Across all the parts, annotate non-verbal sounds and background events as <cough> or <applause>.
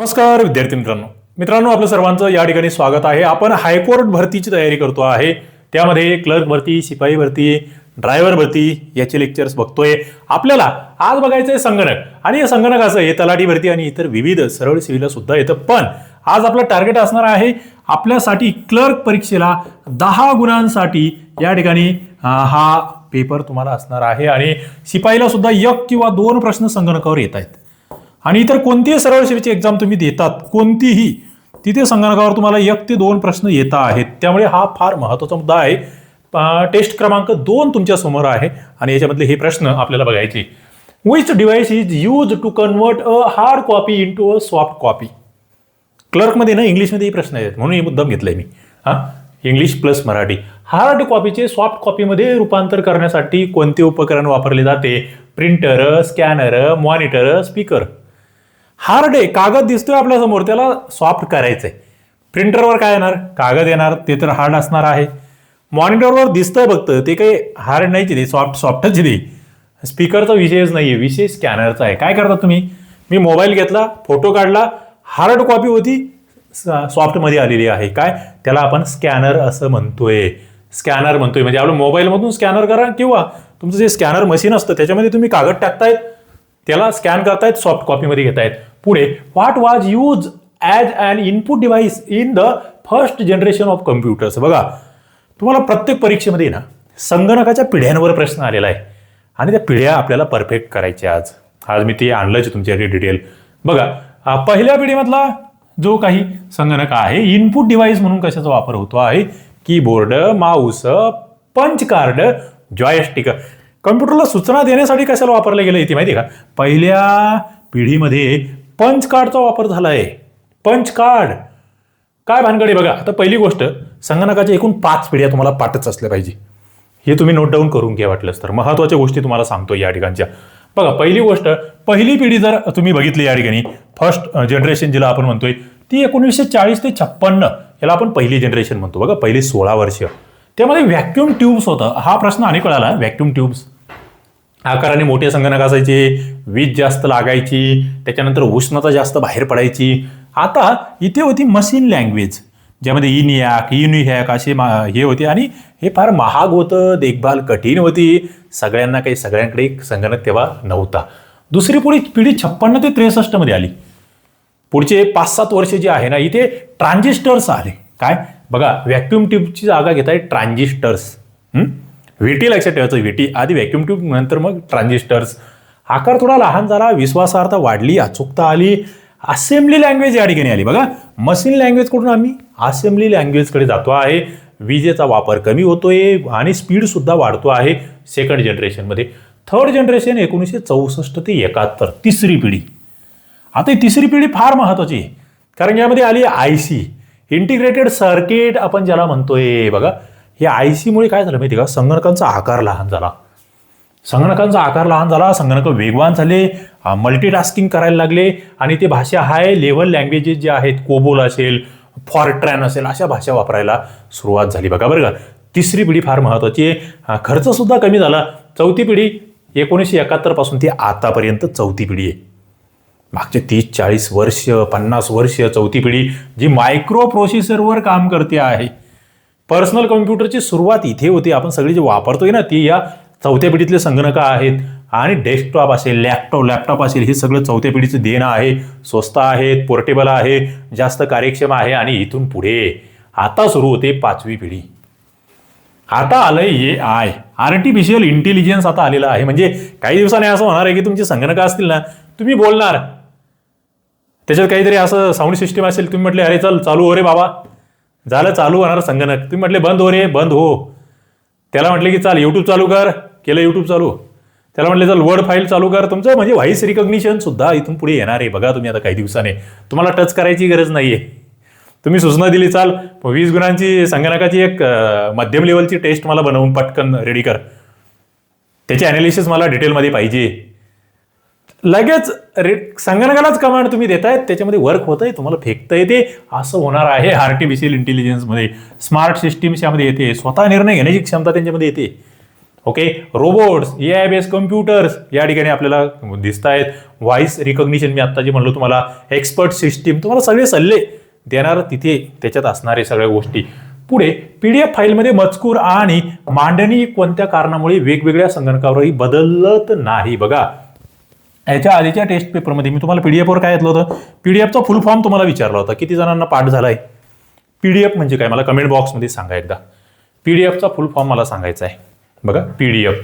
नमस्कार विद्यार्थी मित्रांनो. मित्रांनो आपलं सर्वांचं या ठिकाणी स्वागत आहे. आपण हायकोर्ट भरतीची तयारी करतो आहे. त्यामध्ये क्लर्क भरती शिपाई भरती ड्रायव्हर भरती याचे लेक्चर्स बघतोय. आपल्याला आज बघायचं आहे संगणक आणि हे संगणक असं हे तलाठी भरती आणि इतर विविध सरळ सिव्हिल सुद्धा येतं. पण आज आपलं टार्गेट असणार आहे आपल्यासाठी क्लर्क परीक्षेला दहा गुणांसाठी या ठिकाणी हा पेपर तुम्हाला असणार आहे. आणि शिपाईला सुद्धा एक किंवा दोन प्रश्न संगणकावर येत आहेत. आणि इतर कोणतीही सरळ सेवेची एक्झाम तुम्ही देतात कोणतीही तिथे संगणकावर तुम्हाला एक ते दोन प्रश्न येत आहेत. त्यामुळे हा फार महत्त्वाचा मुद्दा आहे. टेस्ट क्रमांक दोन तुमच्यासमोर आहे आणि याच्यामधले हे प्रश्न आपल्याला बघायचे. Which device is use to convert a hard copy into a soft copy क्लर्कमध्ये ना इंग्लिशमध्येही प्रश्न आहेत म्हणून हे मुद्दाम आहे मी. हां? English plus Marathi. हार्ड कॉपीचे सॉफ्ट कॉपीमध्ये रूपांतर करण्यासाठी कोणते उपकरण वापरले जाते? Printer scanner monitor speaker hard आहे कागद दिसतोय आपल्यासमोर त्याला सॉफ्ट करायचं आहे प्रिंटरवर काय येणार? कागद येणार ते तर हार्ड असणार आहे. मॉनिटरवर दिसतंय बघतं ते काही हार्ड नाही तिथे ते सॉफ्ट सॉफ्टच आहे स्पीकरचा विषयच नाही आहे विषय स्कॅनरचा आहे. काय करता तुम्ही? मी मोबाईल घेतला फोटो काढला हार्ड कॉपी होती सॉफ्टमध्ये आलेली आहे. काय? त्याला आपण स्कॅनर असं म्हणतोय. स्कॅनर म्हणतोय. म्हणजे आपलं मोबाईलमधून स्कॅनर करा किंवा तुमचं जे स्कॅनर मशीन असतं त्याच्यामध्ये तुम्ही कागद टाकतायत. त्याला स्कॅन करतायत सॉफ्ट कॉपीमध्ये घेतायत. पुढे what was use as an input device in the first generation of computers बघा तुम्हाला प्रत्येक परीक्षेमध्ये ना संगणकाच्या पिढ्यांवर प्रश्न आलेला आहे. आणि त्या पिढ्या आपल्याला परफेक्ट करायच्या आज. आज मी ते आणलंच तुमच्यासाठी डिटेल बघा पहिल्या पिढीमधला जो काही संगणक आहे इनपुट डिव्हाइस म्हणून कशाचा वापर होतो आहे? Keyboard mouse punch card joystick कम्प्युटरला सूचना देण्यासाठी कशाला वापरलं गेलं इथे माहिती आहे का? पहिल्या पिढीमध्ये पंच कार्डचा वापर झाला आहे पंच कार्ड. काय भानगडे बघा? आता पहिली गोष्ट संगणकाच्या एकूण पाच पिढ्या तुम्हाला पाठच असल्या पाहिजे. हे तुम्ही नोट डाऊन करून घ्या वाटलंच तर. महत्त्वाच्या गोष्टी तुम्हाला सांगतो या ठिकाणच्या. बघा पहिली गोष्ट पहिली पिढी जर तुम्ही बघितली या ठिकाणी फर्स्ट जनरेशन जिला आपण म्हणतोय ती एकोणीसशे चाळीस ते छप्पन्न याला आपण पहिली जनरेशन म्हणतो. बघा पहिली सोळा वर्ष. त्यामध्ये व्हॅक्युम ट्यूब्स होतं. हा प्रश्न अनेक वेळाला व्हॅक्युम ट्यूब्स आकाराने मोठे संगणक असायचे वीज जास्त लागायची त्याच्यानंतर उष्णता जास्त बाहेर पडायची. आता इथे होती मशीन लँग्वेज ज्यामध्ये इनियाक युनिहॅक असे मा हे होते आणि हे फार महाग होतं देखभाल कठीण होती. सगळ्यांना काही सगळ्यांकडे संगणक तेव्हा नव्हता. दुसरी पुढे पिढी छप्पन्न ते त्रेसष्टमध्ये आली. पुढचे पाच सात वर्ष जे आहे ना इथे ट्रान्झिस्टर्स आले. काय? बघा व्हॅक्युम ट्यूबची जागा घेत आहे ट्रान्झिस्टर्स व्हीटी लक्षात ठेवायचं व्हीटी आधी व्हॅक्युम ट्यूब नंतर मग ट्रान्झिस्टर्स आकार थोडा लहान झाला विश्वासार्हता वाढली अचूकता आली. असेंब्ली लँग्वेज या ठिकाणी आली. बघा मशीन लँग्वेजकडून आम्ही असेंब्ली लँग्वेजकडे जातो आहे. विजेचा वापर कमी होतोय आणि स्पीड सुद्धा वाढतो आहे सेकंड जनरेशनमध्ये थर्ड जनरेशन एकोणीसशे चौसष्ट ते एकाहत्तर तिसरी पिढी. आता ही तिसरी पिढी फार महत्वाची आहे. कारण यामध्ये आली आय सी इंटिग्रेटेड सर्किट आपण ज्याला म्हणतोय बघा. हे आय सीमुळे काय झालं माहिती आहे का? संगणकांचा आकार लहान झाला. संगणकांचा आकार लहान झाला संगणक वेगवान झाले मल्टीटास्किंग करायला लागले आणि ते भाषा हाय लेवल लँग्वेजेस जे आहेत कोबोल असेल फॉरट्रॅन असेल अशा भाषा वापरायला सुरुवात झाली. बघा बरं का तिसरी पिढी फार महत्त्वाची आहे. खर्चसुद्धा कमी झाला. चौथी पिढी एकोणीसशे एकाहत्तरपासून ती आतापर्यंत चौथी पिढी आहे. मागचे तीस चाळीस वर्ष पन्नास वर्ष चौथी पिढी जी मायक्रो प्रोसेसरवर काम करते आहे. पर्सनल कम्प्युटरची सुरुवात इथे होती. आपण सगळी जे वापरतोय ना ती या चौथ्या पिढीतले संगणक आहेत आणि डेस्कटॉप असेल लॅपटॉप लॅपटॉप असेल हे सगळं चौथ्या पिढीचं देणं आहे. स्वस्त आहेत पोर्टेबल आहे जास्त कार्यक्षम आहे आणि इथून पुढे. आता सुरू होते पाचवी पिढी. आता आलंय ए आय आर्टिफिशियल इंटेलिजन्स आता आलेलं आहे. म्हणजे काही दिवसांनी असं होणार आहे की तुमची संगणक असतील ना तुम्ही बोलणार. त्याच्यात काहीतरी असं साऊंड सिस्टीम असेल तुम्ही म्हटले अरे चल चालू हो रे बाबा. झालं चालू होणार संगणक. तुम्ही म्हटले बंद हो रे बंद हो. त्याला म्हटले की चाल यूट्यूब चालू कर. केलं यूट्यूब चालू. त्याला म्हटले चल वर्ड फाईल चालू कर. तुमचं म्हणजे व्हॉइस रिकग्निशन सुद्धा इथून पुढे येणार आहे. बघा तुम्ही आता काही दिवसाने. तुम्हाला टच करायची गरज नाही आहे तुम्ही सूचना दिली चाल वीस गुणांची संगणकाची एक मध्यम लेवलची टेस्ट मला बनवून पटकन रेडी कर. त्याची अनालिसिस मला डिटेलमध्ये पाहिजे. लगेच रे संगणकालाच कमांड तुम्ही देतायत त्याच्यामध्ये वर्क होत आहे तुम्हाला फेकता येते. असं होणार आहे आर्टिफिशियल इंटेलिजन्समध्ये स्मार्ट सिस्टीम्स यामध्ये येते. स्वतः निर्णय घेण्याची क्षमता त्यांच्यामध्ये येते. Okay robots A I base computers या ठिकाणी आपल्याला दिसत आहेत व्हॉइस रिकॉग्निशन मी आत्ता जे म्हणलो तुम्हाला. एक्सपर्ट सिस्टीम तुम्हाला सगळे सल्ले देणार तिथे त्याच्यात असणारे सगळ्या गोष्टी. पुढे पी डी एफ फाईलमध्ये मजकूर आणि मांडणी कोणत्या कारणामुळे वेगवेगळ्या संगणकावरही बदलत नाही? बघा. याच्या आधीच्या टेस्ट पेपरमध्ये मी तुम्हाला पीडीएफवर काय घेतलं होतं? पीडीएफचा फुल फॉर्म तुम्हाला विचारला होता. किती जणांना पाठ झाला आहे पीडीएफ म्हणजे काय? मला कमेंट बॉक्समध्ये सांगा एकदा. पीडीएफचा फुल फॉर्म मला सांगायचा आहे. बघा पीडीएफ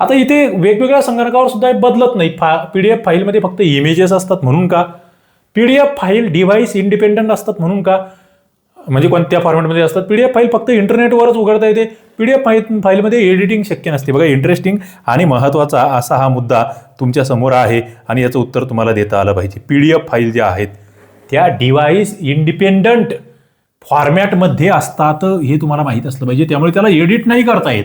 आता इथे वेगवेगळ्या संगणकावर सुद्धा बदलत नाही. फा पीडीएफ फाईलमध्ये फक्त इमेजेस असतात म्हणून का? पीडीएफ फाईल डिव्हाइस इंडिपेंडंट असतात म्हणून का? म्हणजे कोणत्या फॉर्मॅटमध्ये असतात? पीडीएफ फाईल फक्त इंटरनेटवरच उघडता येते. पीडीएफ फाईल फाईलमध्ये एडिटिंग शक्य नसते. बघा इंटरेस्टिंग आणि महत्त्वाचा असा हा मुद्दा तुमच्यासमोर आहे आणि याचं उत्तर तुम्हाला देता आलं पाहिजे. पीडीएफ फाईल ज्या आहेत त्या डिव्हाइस इंडिपेंडंट फॉर्मॅटमध्ये असतात हे तुम्हाला माहीत असलं पाहिजे. त्यामुळे त्याला एडिट नाही करता येत.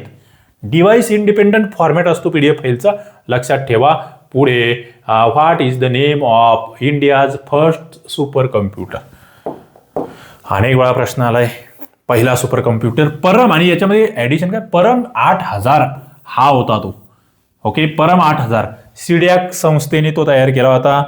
डिव्हाइस इंडिपेंडंट फॉर्मॅट असतो पी डी एफ फाईलचा लक्षात ठेवा. पुढे what is the name of India's first super computer अनेक वेळा प्रश्न आलाय. पहिला सुपर कम्प्युटर परम आणि याच्यामध्ये ॲडिशन काय? परम आठ हजार हा होता तो. ओके परम आठ हजार. सिडॅक संस्थेने तो तयार केला होता.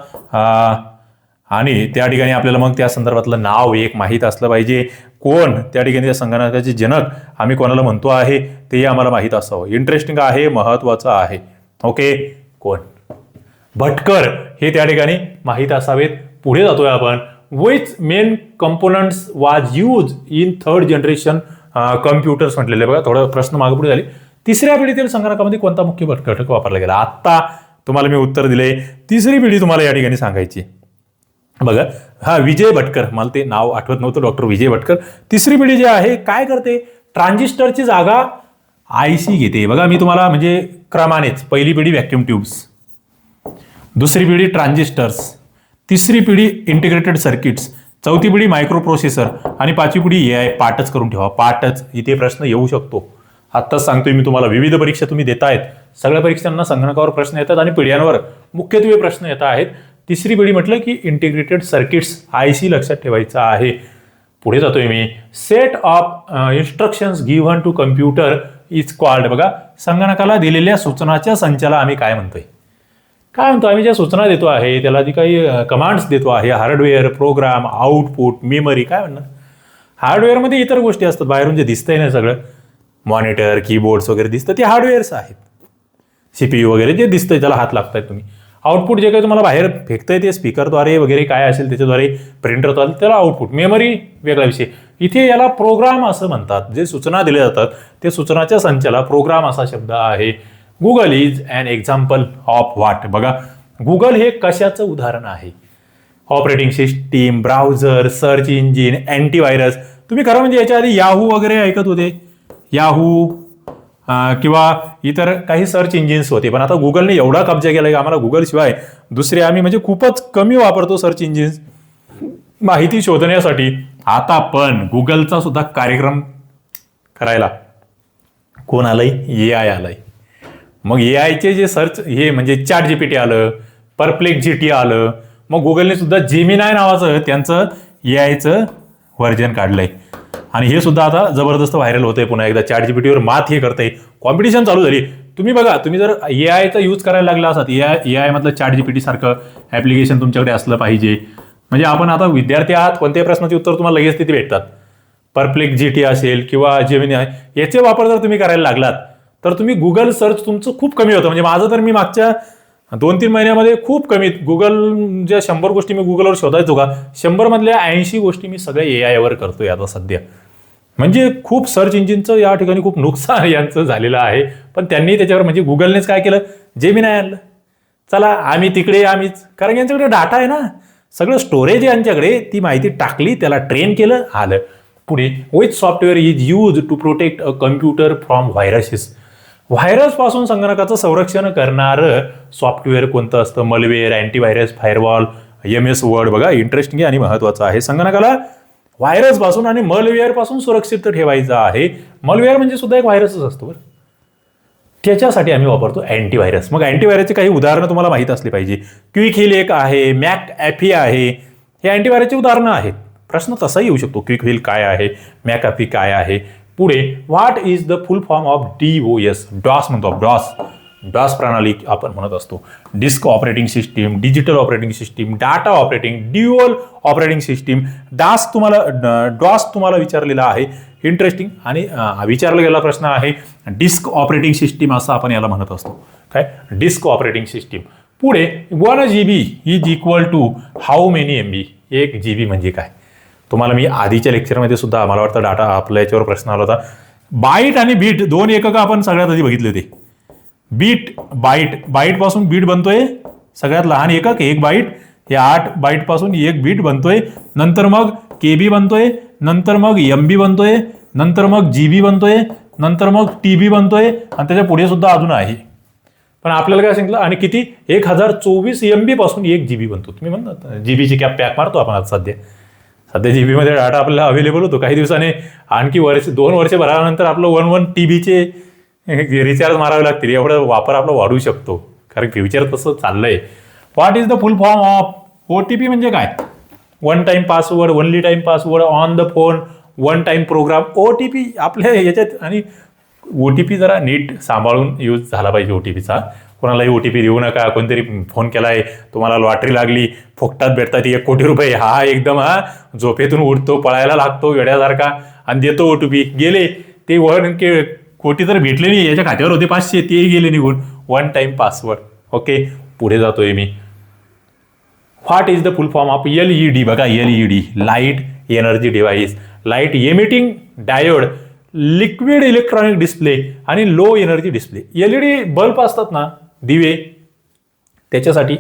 आणि त्या ठिकाणी आपल्याला मग त्या संदर्भातलं नाव एक माहीत असलं पाहिजे. कोण? त्या ठिकाणी त्या संगणकाचे जनक आम्ही कोणाला म्हणतो आहे? तेही आम्हाला माहीत असावं. इंटरेस्टिंग आहे महत्त्वाचं आहे. ओके कोण? भटकर हे त्या ठिकाणी माहीत असावेत. पुढे जातोय आपण. Which main components was use in third generation computers म्हटलेले बघा थोडं प्रश्न मागे पुढे झाले. तिसऱ्या पिढीतील संगणकामध्ये कोणता मुख्य घटक वापरला गेला? आत्ता तुम्हाला मी उत्तर दिले. तिसरी पिढी तुम्हाला या ठिकाणी सांगायची. बघा हा विजय भटकर मला ते नाव आठवत नव्हतं डॉक्टर विजय भटकर. तिसरी पिढी जी आहे काय करते? ट्रान्झिस्टरची जागा आय सी घेते. बघा मी तुम्हाला म्हणजे क्रमानेच पहिली पिढी व्हॅक्युम ट्यूब्स दुसरी पिढी ट्रान्झिस्टर्स. तिसरी पिढी इंटिग्रेटेड सर्किट्स चौथी पिढी मायक्रो प्रोसेसर आणि पाचवी पिढी ए आय पाठच करून ठेवा. पाठच. इथे प्रश्न येऊ शकतो. आत्ताच सांगतोय मी तुम्हाला विविध परीक्षा तुम्ही देतायत. सगळ्या परीक्षांना संगणकावर प्रश्न येतात आणि पिढ्यांवर मुख्यत्वे प्रश्न येत आहेत. तिसरी पिढी म्हटलं की इंटिग्रेटेड सर्किट्स आय सी लक्षात ठेवायचं आहे. पुढे जातोय मी. Set of instructions given to computer is called बघा संगणकाला दिलेल्या सूचनाच्या संचाला आम्ही काय म्हणतोय? काय म्हणतो आम्ही ज्या सूचना देतो आहे त्याला जी काही कमांड्स देतो आहे हार्डवेअर प्रोग्राम आउटपुट मेमरी काय म्हणणार हार्डवेअरमध्ये इतर गोष्टी असतात बाहेरून जे दिसतंय ना सगळं मॉनिटर कीबोर्ड्स वगैरे दिसतं ते हार्डवेअर्स आहेत. सीपीयू वगैरे जे दिसतंय त्याला हात लागतायत तुम्ही. आउटपुट जे काही तुम्हाला बाहेर फेकतंय ते स्पीकरद्वारे वगैरे काय असेल त्याच्याद्वारे प्रिंटरद्वारे त्याला आउटपुट मेमरी वेगळा विषय. इथे याला प्रोग्राम असं म्हणतात जे सूचना दिल्या जातात ते सूचनाच्या संचाला प्रोग्राम असा शब्द आहे. Google is an example of what बघा गुगल हे कशाचं उदाहरण आहे? Operating system browser search engine antivirus तुम्ही खरं म्हणजे याच्या आधी याहू वगैरे ऐकत होते? याहू किंवा इतर काही सर्च इंजिन्स होते. पण आता गुगलने एवढा कब्जा केला की आम्हाला गुगलशिवाय दुसरे आम्ही म्हणजे खूपच कमी वापरतो सर्च इंजिन्स माहिती शोधण्यासाठी. आता पण गुगलचा सुद्धा कार्यक्रम करायला कोण आलंय? ए आय आलंय. मग ए आयचे जे सर्च हे म्हणजे चॅट जी पी टी आलं परप्लेक जी टी आलं मग गुगलने सुद्धा जेमिनाय नावाचं त्यांचं ए आयचं व्हर्जन काढलंय. आणि हे सुद्धा आता जबरदस्त व्हायरल होतंय पुन्हा एकदा. चॅट जी पी टीवर मात हे करतंय. कॉम्पिटिशन चालू झाली. तुम्ही बघा तुम्ही जर ए आयचा यूज करायला लागला असाल ए आय ए आय मधलं चॅट टी सारखं ऍप्लिकेशन तुमच्याकडे असलं पाहिजे. म्हणजे आपण आता विद्यार्थी आहात कोणत्याही प्रश्नाचे उत्तर तुम्हाला लगेच तिथे भेटतात. परप्लेक जी टी असेल किंवा जेमिनी आहे याचे वापर जर तुम्ही करायला लागलात तर तुम्ही गुगल सर्च तुमचं खूप कमी होतं. म्हणजे माझं तर मी मागच्या दोन तीन महिन्यामध्ये खूप कमी गुगल ज्या शंभर गोष्टी मी गुगलवर शोधायचो का शंभरमधल्या ऐंशी गोष्टी मी सगळ्या ए आयवर करतोय आता सध्या. म्हणजे खूप सर्च इंजिनचं या ठिकाणी खूप नुकसान <laughs> यांचं झालेलं आहे. पण त्यांनी त्याच्यावर म्हणजे गुगलनेच काय केलं? जे मी नाही आणलं. चला आम्ही तिकडे आम्हीच कारण यांच्याकडे डाटा आहे ना. सगळं स्टोरेज आहे यांच्याकडे. ती माहिती टाकली त्याला ट्रेन केलं आलं. पुढे with software is use to protect a computer from viruses व्हायरसपासून संगणकाचं संरक्षण करणारं सॉफ्टवेअर कोणतं असतं? Malware antivirus firewall M S Word बघा इंटरेस्टिंग आणि महत्त्वाचं आहे. संगणकाला व्हायरसपासून आणि मलवेअरपासून सुरक्षित ठेवायचं आहे. मलवेअर म्हणजे सुद्धा एक व्हायरसच असतो बरं. त्याच्यासाठी आम्ही वापरतो अँटीव्हायरस मग अँटीव्हायरसचे काही उदाहरणं तुम्हाला माहीत असली पाहिजे. क्विक हिल एक आहे मॅक ॲफी आहे. हे अँटीव्हायरसची उदाहरणं आहेत. प्रश्न तसाही येऊ शकतो. क्विक हिल काय आहे? मॅक ॲफी काय आहे? पुढे what is the full form of D O S DOS म्हणतो डॉस डॉस प्रणाली आपण म्हणत असतो. Disk operating system digital operating system data operating dual operating system DOS तुम्हाला डॉस तुम्हाला विचारलेला आहे. इंटरेस्टिंग आणि विचारला गेला प्रश्न आहे डिस्क ऑपरेटिंग सिस्टीम असं आपण याला म्हणत असतो. काय? डिस्क ऑपरेटिंग सिस्टीम पुढे one G B is equal to how many M B एक जी बी म्हणजे काय? तुम्हाला मी आधीच्या लेक्चरमध्ये सुद्धा मला वाटतं डाटा आपल्या याच्यावर प्रश्न आला होता. बाईट आणि बीट दोन एकक आपण सगळ्यात आधी बघितले होते. बीट बाईट बाईटपासून बीट बनतोय. सगळ्यात लहान एकक एक बाईट हे आठ बाईटपासून एक बीट बनतोय. नंतर मग के बी बनतोय. नंतर मग एम बी बनतोय. नंतर मग जी बी बनतोय. नंतर मग टी बी बनतोय. आणि त्याच्या पुढे सुद्धा अजून आहे. पण आपल्याला काय सांगितलं? आणि किती? एक हजार चोवीस एम बी पासून एक जी बी बनतो. तुम्ही म्हणता जी बीची कॅप पॅक मारतो आपण आज सध्या. सध्या जी बीमध्ये डाटा आपल्याला अवेलेबल होतो. काही दिवसाने आणखी वर्ष दोन वर्ष भरानंतर आपलं वन वन टी बीचे रिचार्ज मारावे लागतील. एवढं वापर आपला वाढू शकतो. कारण फ्युचर तसं चाललंय. What is the full form of O T P म्हणजे काय? One time password only time password on the phone one time program O T P आपल्या याच्यात आणि ओ टी पी जरा नीट सांभाळून यूज झाला पाहिजे ओ टी पीचा कोणालाही ओ टी पी देऊ नका. कोणतरी फोन केलाय तुम्हाला लॉटरी लागली फुकटात भेटतात एक कोटी रुपये. हा एकदम हा झोपेतून उठतो पळायला लागतो वेड्यासारखा. आणि देतो ओ टी पी गेले ते वन के कोटी तर भेटले नाही याच्या खात्यावर होते पाचशे तेही गेले निघून. वन टाईम पासवर्ड ओके पुढे जातोय मी. What is the full form of L E D बघा L E D light energy device light emitting diode liquid electronic display आणि low energy display L E D bulb असतात ना दिवे. त्याच्यासाठी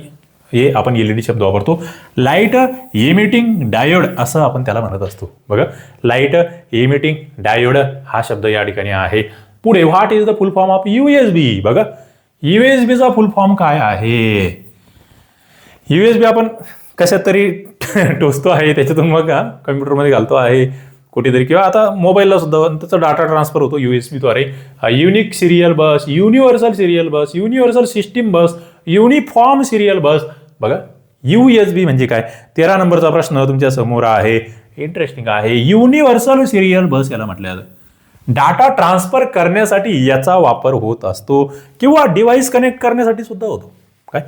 हे आपण एल ई डी शब्द वापरतो. लाइट एमिटिंग डायोड असं आपण त्याला म्हणत असतो. बघा लाइट एमिटिंग डायोड हा शब्द या ठिकाणी आहे. पुढे what is the full form of U S B बघा यू एस बीचा फुल फॉर्म काय आहे? यू एस बी आपण कशात तरी <laughs> टोचतो आहे त्याच्यातून मग कम्प्युटरमध्ये घालतो आहे. कुठेतरी. किंवा आता मोबाईलला सुद्धा त्याचा डाटा ट्रान्सफर होतो U S बीद्वारे unique serial bus universal serial bus universal system bus uniform serial bus बघा यू एस बी म्हणजे काय? तेरा नंबरचा प्रश्न तुमच्यासमोर आहे. इंटरेस्टिंग आहे. युनिव्हर्सल सिरियल बस याला म्हटलं जातं. डाटा ट्रान्सफर करण्यासाठी याचा वापर होत असतो. किंवा डिव्हाइस कनेक्ट करण्यासाठी सुद्धा होतो. काय?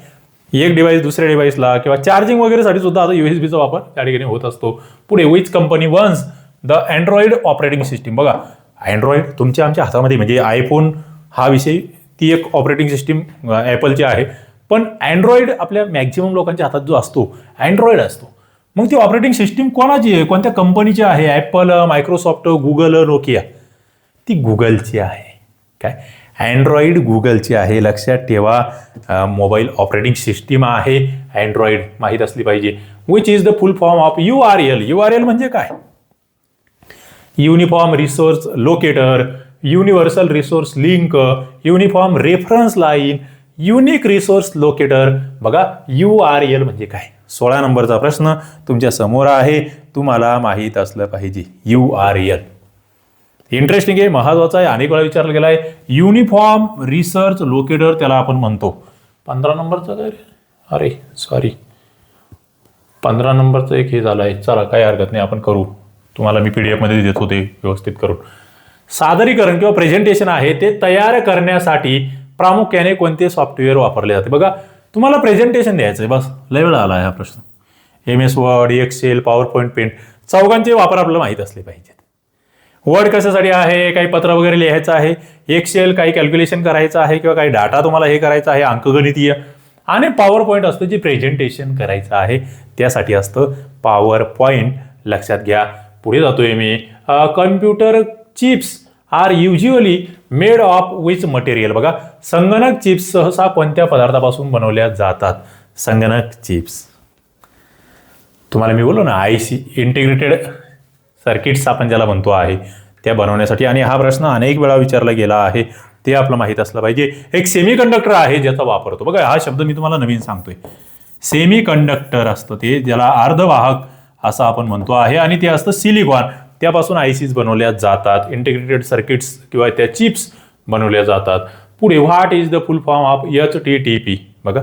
एक डिव्हाइस दुसऱ्या डिव्हाइसला किंवा चार्जिंग वगैरेसाठी सुद्धा आता युएसबीचा वापर त्या ठिकाणी होत असतो. पुढे which company owns the Android operating system. बघा अँड्रॉइड तुमच्या आमच्या हातामध्ये म्हणजे आयफोन हा विषय ती एक ऑपरेटिंग सिस्टीम ॲपलची आहे. पण अँड्रॉइड आपल्या मॅक्झिमम लोकांच्या हातात जो असतो अँड्रॉइड असतो. मग ती ऑपरेटिंग सिस्टीम कोणाची आहे? कोणत्या कंपनीची आहे? ॲपल मायक्रोसॉफ्ट गुगल नोकिया ती गुगलची आहे. काय? अँड्रॉइड गुगलची आहे. लक्षात ठेवा मोबाईल ऑपरेटिंग सिस्टीम आहे. अँड्रॉइड माहीत असली पाहिजे. Which is the full form of U R L U R L म्हणजे काय? Uniform resource locator universal resource link uniform reference line unique resource locator बघा यू आर एल म्हणजे काय? सोळा नंबरचा प्रश्न तुमच्यासमोर आहे. तुम्हाला माहीत असलं पाहिजे. यू आर एल इंटरेस्टिंग आहे महत्त्वाचा आहे. अनेक वेळा विचारला गेला आहे युनिफॉर्म रिसर्च लोकेटर त्याला आपण म्हणतो. पंधरा नंबरचा काय रे? अरे सॉरी पंधरा नंबरचं एक हे झालं आहे चला काही हरकत नाही आपण करू. तुम्हाला मी पी डी एफमध्ये देतो ते व्यवस्थित करून. सादरीकरण किंवा प्रेझेंटेशन आहे ते तयार करण्यासाठी प्रामुख्याने कोणते सॉफ्टवेअर वापरले जाते? बघा तुम्हाला प्रेझेंटेशन द्यायचं आहे बस. लय वेळा आला हा प्रश्न. M S Word Excel PowerPoint paint चौघांचे वापर आपल्याला माहीत असले पाहिजेत. वर्ड कशासाठी आहे काही पत्र वगैरे लिहायचं आहे एक्सेल काही कॅल्क्युलेशन करायचं आहे किंवा काही डाटा तुम्हाला हे करायचं आहे अंकगणितीय. आणि पॉवर पॉईंट असतं जे प्रेझेंटेशन करायचं आहे त्यासाठी असतं पॉवर पॉईंट लक्षात घ्या पुढे जातोय मी. Computer chips are usually made of which material बघा संगणक चिप्स सहसा कोणत्या पदार्थापासून बनवल्या जातात? संगणक चिप्स तुम्हाला मी बोललो ना आय सी इंटिग्रेटेड सर्किट्स आपण ज्याला म्हणतो आहे त्या बनवण्यासाठी. आणि हा प्रश्न अनेक वेळा विचारला गेला आहे. ते आपलं माहीत असलं पाहिजे. एक सेमी कंडक्टर आहे ज्याचा वापर होतो बघा हा शब्द मी तुम्हाला नवीन सांगतोय. सेमी कंडक्टर असतं ते ज्याला अर्धवाहक असं आपण म्हणतो आहे. आणि ते असतं सिलिकॉन त्यापासून आयसीज बनवल्या जातात. इंटिग्रेटेड सर्किट्स किंवा त्या चिप्स बनवल्या जातात. पुढे what is the full form of H T T P बघा.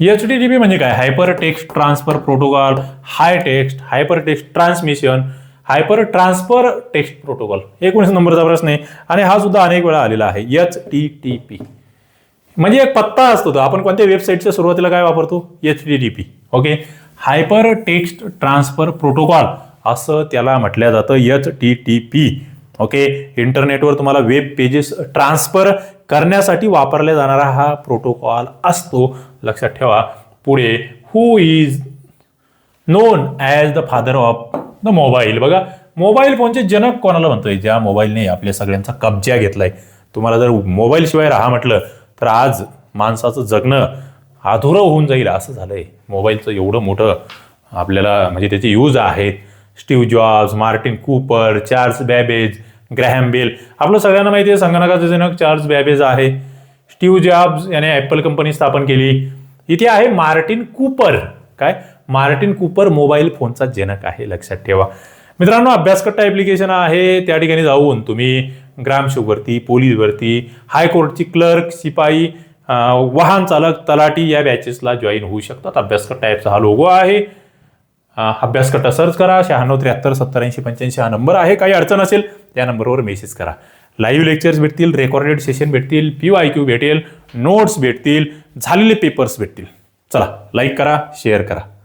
एच टी टी पी म्हणजे काय? Hyper text transfer protocol high text hyper text transmission hyper transfer text protocol एकोणीस नंबरचा प्रश्न आहे. आणि हा सुद्धा अनेक वेळा आलेला आहे. एच टी टी पी म्हणजे एक पत्ता असतो तो. आपण कोणत्या वेबसाईटच्या सुरुवातीला काय वापरतो? H T T P okay hyper text transfer protocol असं त्याला म्हटलं जातं H T T P okay इंटरनेटवर तुम्हाला वेब पेजेस ट्रान्सफर करण्यासाठी वापरला जाणारा हा प्रोटोकॉल असतो. लक्षात ठेवा. पुढे who is known as the father of the mobile बघा मोबाईल फोनचे म्हणजे जनक कोणाला म्हणतोय? ज्या मोबाईलने आपल्या सगळ्यांचा कब्जा घेतलाय. तुम्हाला जर मोबाईल शिवाय राहा म्हटलं तर आज माणसाचं जगणं अधुरं होऊन जाईल असं झालं आहे मोबाईलचं एवढं मोठं आपल्याला म्हणजे त्याचे यूज आहेत. Steve Jobs Martin Cooper Charles Babbage Graham Bell आपलं सगळ्यांना माहिती आहे संगणकाचं जनक चार्ल्स बॅबेज आहे. स्टीव्ह जॉब्स याने ॲपल कंपनी स्थापन केली. इथे आहे मार्टिन कूपर काय? मार्टिन कूपर मोबाईल फोनचा जनक आहे लक्षात ठेवा. मित्रांनो अभ्यासकट्टा ॲप्लिकेशन आहे. त्या ठिकाणी जाऊन तुम्ही ग्रामसेवक पोलीसवरती हायकोर्टची क्लर्क शिपाई वाहन चालक तलाठी या बॅचेसला जॉईन होऊ शकतात. अभ्यासकट टाईपचा हा लोगो आहे. अभ्यासकटा सर्च करा. शहाण्णव त्र्याहत्तर सत्तर ऐंशी पंच्याऐंशी हा नंबर आहे. काही अडचण असेल त्या नंबरवर मेसेज करा. लाईव्ह लेक्चर्स भेटतील रेकॉर्डेड सेशन भेटतील पी आय क्यू भेटेल नोट्स भेटतील झालेले पेपर्स भेटतील. चला लाईक करा शेअर करा.